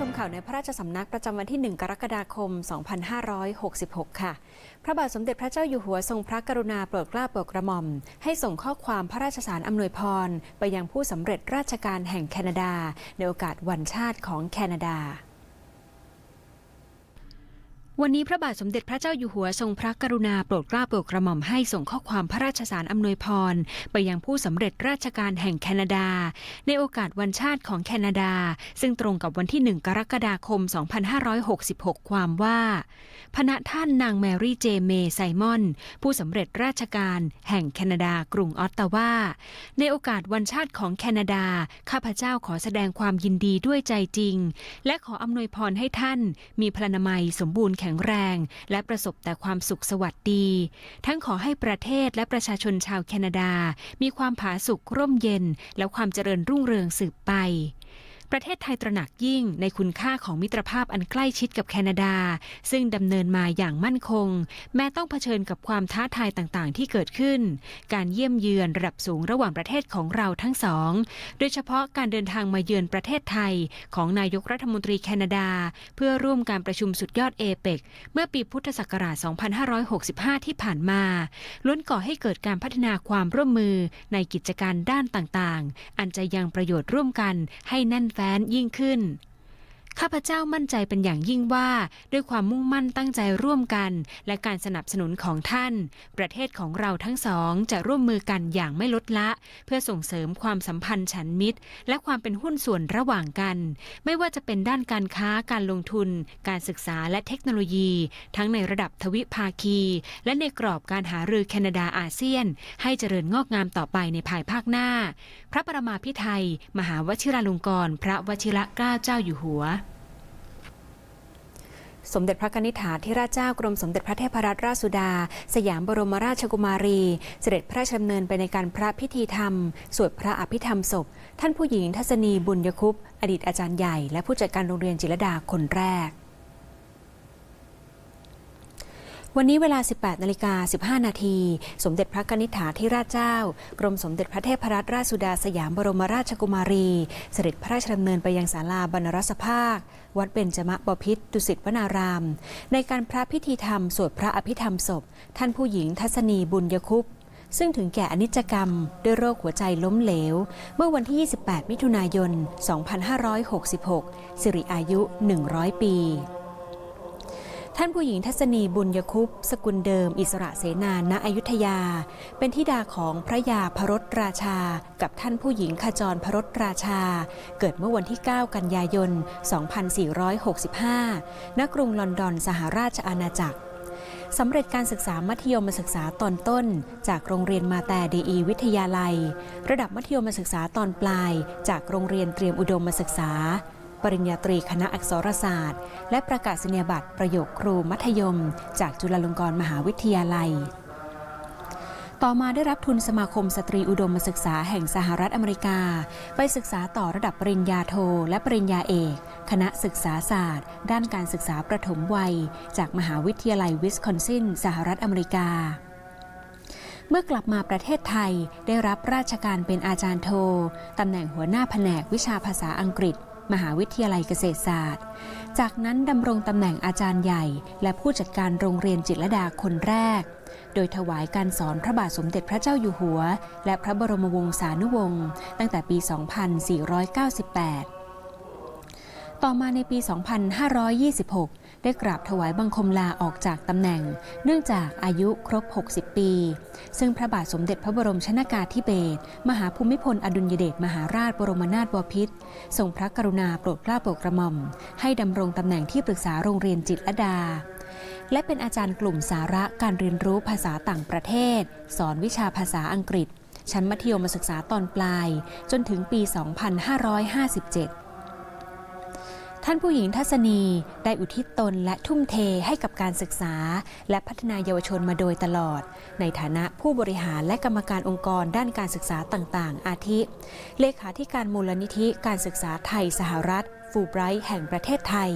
ชมข่าวในพระราชสำนักประจำวันที่ 1 กรกฎาคม 2566 ค่ะ พระบาทสมเด็จพระเจ้าอยู่หัวทรงพระกรุณาโปรดเกล้าโปรดกระหม่อม ให้ส่งข้อความพระราชสารอำนวยพร ไปยังผู้สำเร็จราชการแห่งแคนาดา ในโอกาสวันชาติของแคนาดา วันนี้พระบาทสมเด็จพระเจ้าอยู่หัวทรงพระกรุณาโปรดเกล้าโปรดกระหม่อมให้ส่งข้อความพระราชสารอำนวยพร ไปยังผู้สำเร็จราชการแห่งแคนาดา ในโอกาสวันชาติของแคนาดา ซึ่งตรงกับวันที่ 1 กรกฎาคม 2566 ความว่า พณะท่านนางแมรี่เจเมย์ไซมอน ผู้สำเร็จราชการแห่งแคนาดากรุงออตตาวา ในโอกาสวันชาติของแคนาดา ข้าพเจ้าขอแสดงความยินดีด้วยใจจริง และขออำนวยพรให้ท่านมีพลานามัยสมบูรณ์แข็งแรง และประสบแต่ความสุขสวัสดี ทั้งขอให้ประเทศและประชาชนชาวแคนาดา มีความผาสุกร่มเย็น และความเจริญรุ่งเรืองสืบไป ประเทศไทยตระหนักยิ่งในคุณค่าของมิตรภาพอันใกล้ชิดกับแคนาดา ซึ่งดำเนินมาอย่างมั่นคง แม้ต้องเผชิญกับความท้าทายต่างๆ ที่เกิดขึ้น การเยี่ยมเยือนระดับสูงระหว่างประเทศของเราทั้งสอง โดยเฉพาะการเดินทางมาเยือนประเทศไทย ของนายกรัฐมนตรีแคนาดา เพื่อร่วมการประชุมสุดยอดเอเปกเมื่อปีพุทธศักราช 2565 ที่ผ่านมา ล้วนก่อให้เกิดการพัฒนาความร่วมมือในกิจการด้านต่างๆ อันจะยังประโยชน์ร่วมกันให้แน่นแฟนยิ่งขึ้น ข้าพเจ้ามั่นใจเป็นอย่างยิ่งว่า ด้วยความมุ่งมั่นตั้งใจร่วมกัน และการสนับสนุนของท่าน ประเทศของเราทั้งสองจะร่วมมือกันอย่างไม่ลดละ เพื่อส่งเสริมความสัมพันธ์ฉันมิตร และความเป็นหุ้นส่วนระหว่างกัน ไม่ว่าจะเป็นด้านการค้าการลงทุน การศึกษาและเทคโนโลยี ทั้งในระดับทวิภาคี และในกรอบการหารือแคนาดาอาเซียน ให้เจริญงอกงามต่อไปในภายภาคหน้า พระประมาพิไทยมหาวชิราลงกรณ์พระวชิระเกล้าเจ้าอยู่หัว สมเด็จพระกนิษฐาธิราชเจ้ากรมสมเด็จพระเทพรัตนราชสุดา สยามบรมราชกุมารี เสด็จพระราชดำเนินไปในการพระพิธีธรรม สวดพระอภิธรรมศพ ท่านผู้หญิงทัศนีบุญยคุปอดีตอาจารย์ใหญ่ และผู้จัดการโรงเรียนจิรดาคนแรก วันนี้เวลา 18นาฬิกา15 นาที สมเด็จพระกนิษฐาธิราชเจ้า กรมสมเด็จพระเทพรัตนราชสุดาสยามบรมราชกุมารี เสด็จพระราชดำเนินไปยังศาลาบรรณรสภาค วัดเบญจมะบพิตรดุสิตวนาราม ในการพระพิธีธรรม สวดพระอภิธรรมศพ ท่านผู้หญิงทัศนีบุญยคุปซึ่งถึงแก่อนิจกรรม ด้วยโรคหัวใจล้มเหลว เมื่อวันที่ 28 มิถุนายน 2566 สิริอายุ 100 ปี ท่านผู้หญิงทัศนีบุญยคุปสกุลเดิม อิสระเสนาณอยุธยา เป็นธิดาของพระยาพรตราชา กับท่านผู้หญิงขจรพรตราชา เกิดเมื่อวันที่ 9 กันยายน 2465 ณ กรุงลอนดอนสหราชอาณาจักรสำเร็จการศึกษามัธยมศึกษาตอนต้น จากโรงเรียนมาแต่ดีอีวิทยาลัย ระดับมัธยมศึกษาตอนปลาย จากโรงเรียนเตรียมอุดมศึกษา ปริญญาตรีคณะอักษรศาสตร์ และประกาศนียบัตรประโยคครูมัธยม จากจุฬาลงกรณ์มหาวิทยาลัย ต่อมาได้รับทุนสมาคมสตรีอุดมศึกษาแห่งสหรัฐอเมริกา ไปศึกษาต่อระดับปริญญาโทและปริญญาเอก คณะศึกษาศาสตร์ ด้านการศึกษาประถมวัย จากมหาวิทยาลัยวิสคอนซินสหรัฐอเมริกาเมื่อกลับมาประเทศไทยได้รับราชการเป็นอาจารย์โทตำแหน่งหัวหน้าแผนกวิชาภาษาอังกฤษ มหาวิทยาลัยเกษตรศาสตร์ จากนั้นดำรงตำแหน่งอาจารย์ใหญ่ และผู้จัดการโรงเรียนจิตรดาคนแรก โดยถวายการสอนพระบาทสมเด็จพระเจ้าอยู่หัว และพระบรมวงศานุวงศ์ตั้งแต่ปี 2498 ต่อมาในปี 2526 ได้กราบถวายบังคมลาออกจากตำแหน่ง เนื่องจากอายุครบ 60 ปี ซึ่งพระบาทสมเด็จพระบรมชนากาธิเบศรมหาภูมิพลอดุลยเดชมหาราชบรมนาถบพิตรทรงพระกรุณาโปรดเกล้าโปรดกระหม่อม ให้ดำรงตำแหน่งที่ปรึกษาโรงเรียนจิตรลดาและเป็นอาจารย์กลุ่มสาระการเรียนรู้ภาษาต่างประเทศ สอนวิชาภาษาอังกฤษ ชั้นมัธยมศึกษาตอนปลาย จนถึงปี 2557 ท่านผู้หญิงทัศนีได้อุทิศตนและทุ่มเทให้กับการศึกษา และพัฒนาเยาวชนมาโดยตลอด ในฐานะผู้บริหารและกรรมการองค์กรด้านการศึกษาต่างๆ อาทิ เลขาธิการมูลนิธิการศึกษาไทยสหรัฐฟูไบรท์แห่งประเทศไทย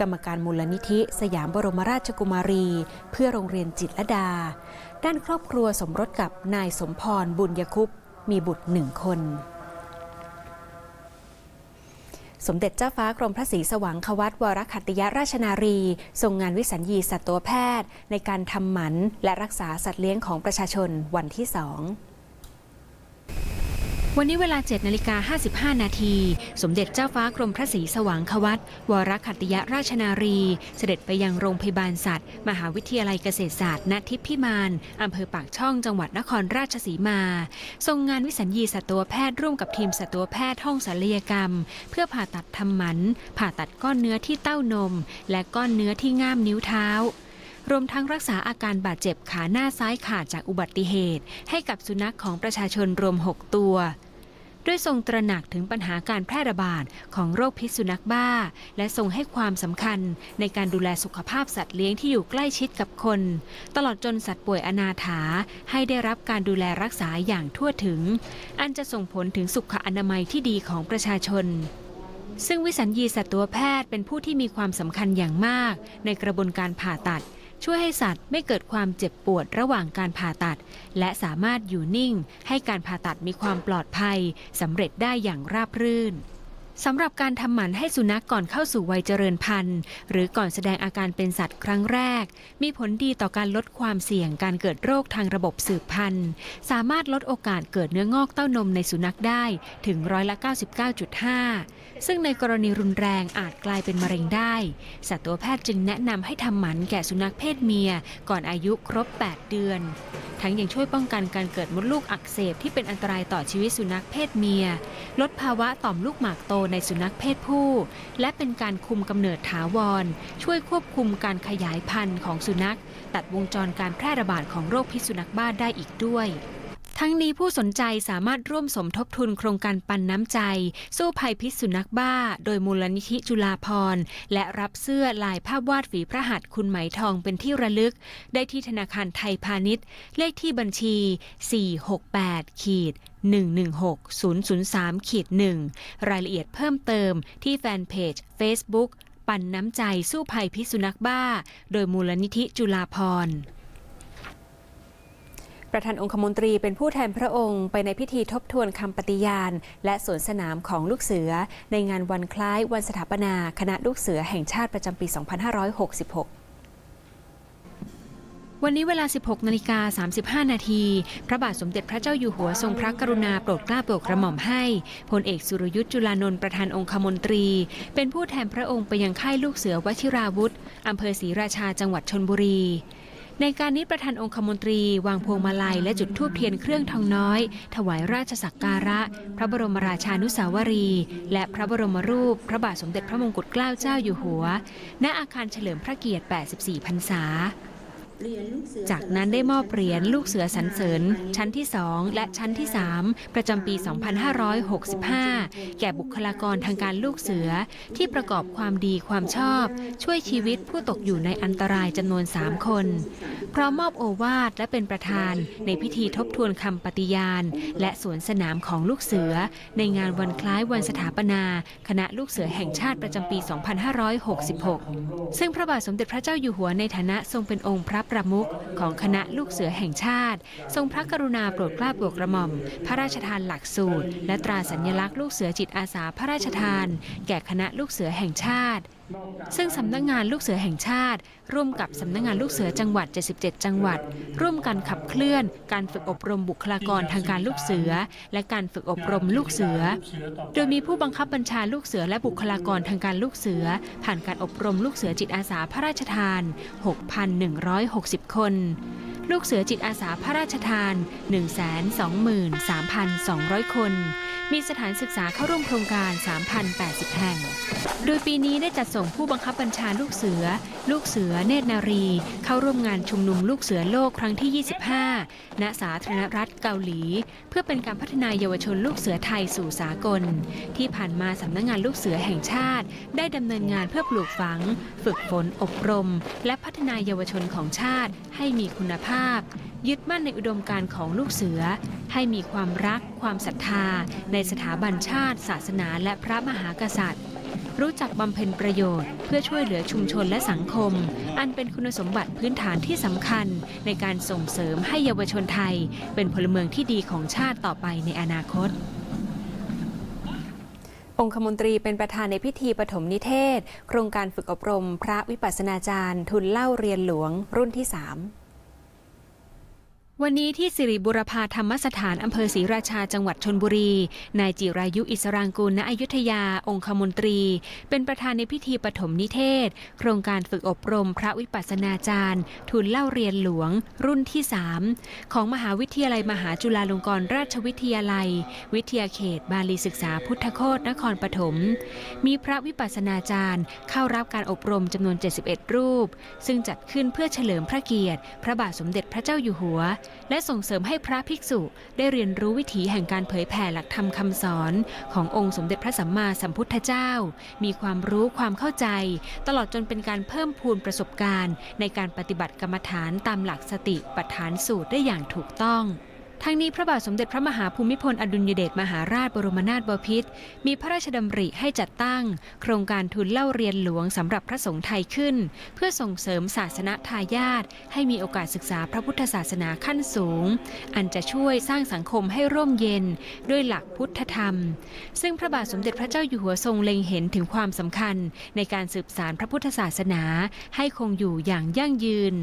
กรรมการมูลนิธิ สยามบรมราชกุมารี เพื่อโรงเรียนจิตรลดา ด้านครอบครัวสมรสกับนายสมพรบุญยคุปมีบุตรหนึ่งคน สมเด็จเจ้าฟ้ากรมพระศรีสว่างควัตวรคัตติยราชนารี ทรงงานวิสัญญีสัตวแพทย์ ในการทำหมันและรักษาสัตว์เลี้ยงของประชาชนวันที่สอง วันนี้เวลา7นาฬิกา55 นาที สมเด็จเจ้าฟ้ากรมพระศรีสว่างควัตวรคัติยราชนารี เสด็จไปยังโรงพยาบาลสัตว์ มหาวิทยาลัยเกษตรศาสตร์ณทิพย์พิมานอำเภอปากช่องจังหวัดนครราชสีมา ทรงงานวิสัญญีสัตวแพทย์ร่วมกับทีมสัตวแพทย์ห้องศัลยกรรม เพื่อผ่าตัดทำหมัน ผ่าตัดก้อนเนื้อที่เต้านม และก้อนเนื้อที่ง่ามนิ้วเท้า รวมทั้งรักษาอาการบาดเจ็บขาหน้าซ้ายขาดจากอุบัติเหตุ ให้กับสุนัขของประชาชนรวม 6 ตัวด้วยทรงตระหนักถึงปัญหาการแพร่ระบาดของโรคพิษสุนัขบ้า และทรงให้ความสำคัญในการดูแลสุขภาพสัตว์เลี้ยงที่อยู่ใกล้ชิดกับคน ตลอดจนสัตว์ป่วยอนาถา ให้ได้รับการดูแลรักษาอย่างทั่วถึง อันจะส่งผลถึงสุขอนามัยที่ดีของประชาชน ซึ่งวิสัญญีสัตวแพทย์เป็นผู้ที่มีความสำคัญอย่างมาก ในกระบวนการผ่าตัด ช่วยให้สัตว์ไม่เกิดความเจ็บปวดระหว่างการผ่าตัด และสามารถอยู่นิ่ง ให้การผ่าตัดมีความปลอดภัยสำเร็จได้อย่างราบรื่นสำหรับการทำหมันให้สุนัขก่อนเข้าสู่วัยเจริญพันธุ์ หรือก่อนแสดงอาการเป็นสัตว์ครั้งแรก มีผลดีต่อการลดความเสี่ยงการเกิดโรคทางระบบสืบพันธุ์ สามารถลดโอกาสเกิดเนื้องอกเต้านมในสุนัขได้ถึงร้อยละ 99.5 ซึ่งในกรณีรุนแรงอาจกลายเป็นมะเร็งได้ สัตวแพทย์จึงแนะนำให้ทำหมันแก่สุนัขเพศเมีย ก่อนอายุครบ 8 เดือน ทั้งยังช่วยป้องกันการเกิดมดลูกอักเสบที่เป็นอันตรายต่อชีวิตสุนัขเพศเมีย ลดภาวะต่อมลูกหมากโตในสุนัขเพศผู้ และเป็นการคุมกำเนิดถาวร ช่วยควบคุมการขยายพันธุ์ของสุนัข ตัดวงจรการแพร่ระบาดของโรคพิษสุนัขบ้าได้อีกด้วย ทั้งนี้ผู้สนใจสามารถร่วมสมทบทุนโครงการปันน้ำใจ สู้ภัยพิษสุนัขบ้า โดยมูลนิธิจุฬาภร์และรับเสื้อลายภาพวาดฝีพระหัตถ์คุณไหมทองเป็นที่ระลึก ได้ที่ธนาคารไทยพาณิชย์ เลขที่บัญชี 468ขีด116 003ขีด1รายละเอียดเพิ่มเติมที่แฟนเพจ Facebook ปันน้ำใจสู้ภัยพิษสุนัขบ้า โดยมูลนิธิจุฬาภร์ ประธานองคมนตรีเป็นผู้แทนพระองค์ไปในพิธีทบทวนคำปฏิญาณ และสวนสนามของลูกเสือ ในงานวันคล้ายวันสถาปนา คณะลูกเสือแห่งชาติประจำปี 2566วันนี้เวลา 16 นาฬิกา 35 นาที พระบาทสมเด็จพระเจ้าอยู่หัวทรงพระกรุณาโปรดเกล้าโปรดกระหม่อมให้พลเอกสุรยุทธ์จุลานนท์ประธานองคมนตรี เป็นผู้แทนพระองค์ไปยังค่ายลูกเสือวชิราวุธ อำเภอศรีราชาจังหวัดชนบุรี ในการนี้ประธานองคมนตรีวางพวงมาลัยและจุดธูปเทียนเครื่องทองน้อย ถวายราชสักการะ พระบรมราชานุสาวรี และพระบรมรูป พระบาทสมเด็จพระมงกุฎเกล้าเจ้าอยู่หัว ณอาคารเฉลิมพระเกียรติ 84 พรรษา จากนั้นได้มอบเหรียญลูกเสือสรรเสริญ ชั้นที่ 2 และชั้นที่ 3 ประจำปี 2565 แก่บุคลากรทางการลูกเสือที่ประกอบความดีความชอบ ช่วยชีวิตผู้ตกอยู่ในอันตรายจำนวน 3 คน พร้อมมอบโอวาทและเป็นประธานในพิธีทบทวนคำปฏิญาณ และสวนสนามของลูกเสือ ในงานวันคล้ายวันสถาปนา คณะลูกเสือแห่งชาติประจำปี 2566 ซึ่งพระบาทสมเด็จพระเจ้าอยู่หัวในฐานะทรงเป็นองค์พระประมุขของคณะลูกเสือแห่งชาติ ทรงพระกรุณาโปรดเกล้าโปรดกระหม่อม พระราชทานหลักสูตร และตราสัญลักษณ์ลูกเสือจิตอาสาพระราชทาน แก่คณะลูกเสือแห่งชาติ ซึ่งสำนักงงานลูกเสือแห่งชาติ ร่วมกับสำนักงงานลูกเสือจังหวัด 77 จังหวัด ร่วมกันขับเคลื่อน การฝึกอบรมบุคลากรทางการลูกเสือ และการฝึกอบรมลูกเสือ โดยมีผู้บังคับบัญชาลูกเสือและบุคลากรทางการลูกเสือ ผ่านการอบรมลูกเสือจิตอาสาพระราชทาน 6,160 คน ลูกเสือจิตอาสาพระราชทาน 123,200 คน มีสถานศึกษาเข้าร่วมโครงการ 3,080 แห่ง โดยปีนี้ได้จัดส่งผู้บังคับบัญชาลูกเสือ ลูกเสือเนตรนารี เข้าร่วมงานชุมนุมลูกเสือโลกครั้งที่ 25 ณ สาธารณรัฐเกาหลี เพื่อเป็นการพัฒนายเยาวชนลูกเสือไทยสู่สากล ที่ผ่านมาสำนักงงานลูกเสือแห่งชาติ ได้ดำเนินงานเพื่อปลูกฝัง ฝึกฝนอบรม และพัฒนาเยาวชนของชาติให้มีคุณภาพยึดมั่นในอุดมการณ์ของลูกเสือ ให้มีความรัก ความศรัทธา ในสถาบันชาติ ศาสนา และพระมหากษัตริย์ รู้จักบำเพ็ญประโยชน์ เพื่อช่วยเหลือชุมชนและสังคม อันเป็นคุณสมบัติพื้นฐานที่สำคัญ ในการส่งเสริมให้เยาวชนไทย เป็นพลเมืองที่ดีของชาติต่อไปในอนาคตองคมนตรีเป็นประธานในพิธีปฐมนิเทศ โครงการฝึกอบรม พระวิปัสสนาจารย์ ทุนเล่าเรียนหลวงรุ่นที่ 3 วันนี้ที่สิริบุรพาธรรมสถานอำเภอศรีราชาจังหวัดชนบุรี นายจิรายุอิสรางกูลณอยุธยา องคมนตรี เป็นประธานในพิธีปฐมนิเทศ โครงการฝึกอบรมพระวิปัสสนาจารย์ ทุนเล่าเรียนหลวง รุ่นที่ 3 ของมหาวิทยาลัยมหาจุฬาลงกรณราชวิทยาลัย วิทยาเขต บาลีศึกษาพุทธโคตนครปฐมมีพระวิปัสสนาจารย์ เข้ารับการอบรมจำนวน 71 รูป ซึ่งจัดขึ้นเพื่อเฉลิมพระเกียรติ พระบาทสมเด็จพระเจ้าอยู่หัวและส่งเสริมให้พระภิกษุได้เรียนรู้วิถีแห่งการเผยแผ่หลักธรรมคำสอน ขององค์สมเด็จพระสัมมาสัมพุทธเจ้า มีความรู้ความเข้าใจ ตลอดจนเป็นการเพิ่มพูนประสบการณ์ ในการปฏิบัติกรรมฐานตามหลักสติปัฏฐานสูตรได้อย่างถูกต้อง ทั้งนี้พระบาทสมเด็จพระมหาภูมิพลอดุลยเดชมหาราชบรมนาถบพิตรมีพระราชดำริให้จัดตั้ง โครงการทุนเล่าเรียนหลวงสำหรับพระสงฆ์ไทยขึ้น เพื่อส่งเสริมศาสนทายาทให้มีโอกาสศึกษาพระพุทธศาสนาขั้นสูง อันจะช่วยสร้างสังคมให้ร่มเย็นด้วยหลักพุทธธรรม ซึ่งพระบาทสมเด็จพระเจ้าอยู่หัวทรงเล็งเห็นถึงความสำคัญ ในการสืบสารพระพุทธศาสนา ให้คงอยู่อย่างยั่งยืน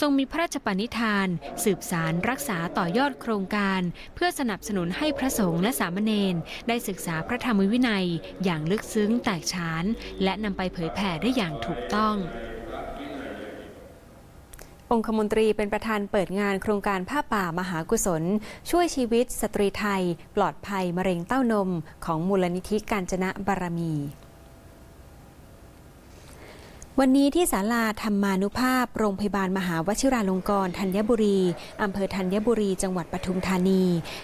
ทรงมีพระราชปณิธาน สืบสารรักษาต่อยอดโครงการ เพื่อสนับสนุนให้พระสงฆ์และสามเณรได้ศึกษาพระธรรมวินัยอย่างลึกซึ้งแตกฉาน และนำไปเผยแผ่ได้อย่างถูกต้ององคมนตรีเป็นประธานเปิดงานโครงการผ้าป่ามหากุศล ช่วยชีวิตสตรีไทย ปลอดภัยมะเร็งเต้านม ของมูลนิธิกาญจนะบารมี วันนี้ที่ศาลาธรรมานุภาพ โรงพยาบาลมหาวชิราลงกรณ์ธัญบุรี อำเภอธัญบุรี จังหวัดปทุมธานี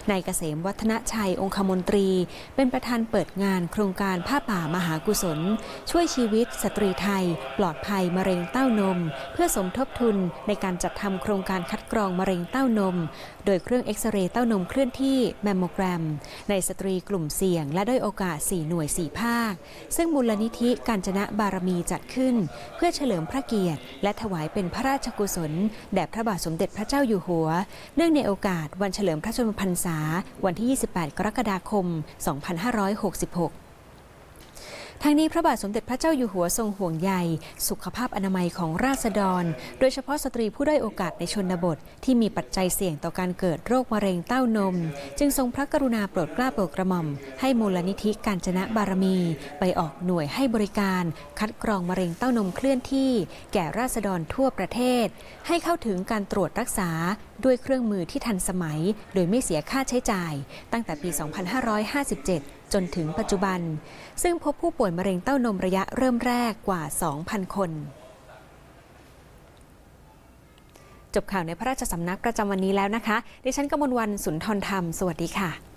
นายเกษมวัฒนชัยองคมนตรี เป็นประธานเปิดงานโครงการผ้าป่ามหากุศล ช่วยชีวิต สตรีไทย ปลอดภัยมะเร็งเต้านม เพื่อสมทบทุนในการจัดทำโครงการคัดกรองมะเร็งเต้านม โดยเครื่องเอ็กซเรย์เต้านมเคลื่อนที่แมมโมแกรม ในสตรีกลุ่มเสี่ยง และด้อยโอกาส 4 หน่วย 4 ภาค ซึ่งมูลนิธิกาญจนะบารมีจัดขึ้นเพื่อเฉลิมพระเกียรติ และถวายเป็นพระราชกุศล แด่พระบาทสมเด็จพระเจ้าอยู่หัว เนื่องในโอกาสวันเฉลิมพระชนมพรรษา วันที่ 28 กรกฎาคม 2566 ทางนี้พระบาทสมเด็จพระเจ้าอยู่หัวทรงห่วงใยสุขภาพอนามัยของราษฎร โดยเฉพาะสตรีผู้ด้อยโอกาสในชนบท ที่มีปัจจัยเสี่ยงต่อการเกิดโรคมะเร็งเต้านม จึงทรงพระกรุณาโปรดเกล้าโปรดกระหม่อม ให้มูลนิธิกาญจนะบารมี ไปออกหน่วยให้บริการ คัดกรองมะเร็งเต้านมเคลื่อนที่ แก่ราษฎรทั่วประเทศ ให้เข้าถึงการตรวจรักษาด้วยเครื่องมือที่ทันสมัย โดยไม่เสียค่าใช้จ่าย ตั้งแต่ปี 2557 จนถึงปัจจุบัน ซึ่งพบผู้ป่วยมะเร็งเต้านมระยะเริ่มแรกกว่า 2,000 คนจบข่าวในพระราชสำนักประจำวันนี้แล้วนะคะ ดิฉันกมลวันสุนทรธรรม สวัสดีค่ะ